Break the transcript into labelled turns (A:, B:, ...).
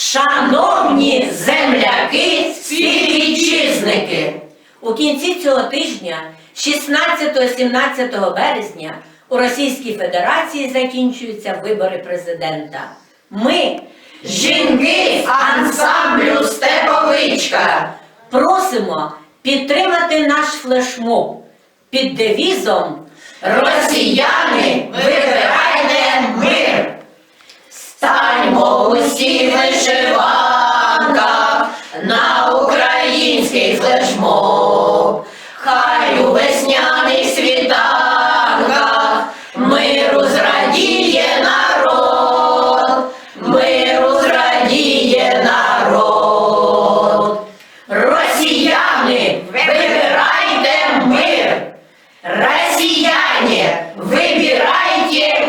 A: Шановні земляки, співвітчизники! У кінці цього тижня, 16-17 березня, у Російській Федерації закінчуються вибори президента. Ми, жінки ансамблю Степовичка, просимо підтримати наш флешмоб під девізом Росіяни флешмоб. Хай у весняних світанках миру зрадіє народ, миру зрадіє народ. Росіяни, вибирайте мир! Росіяне, вибирайте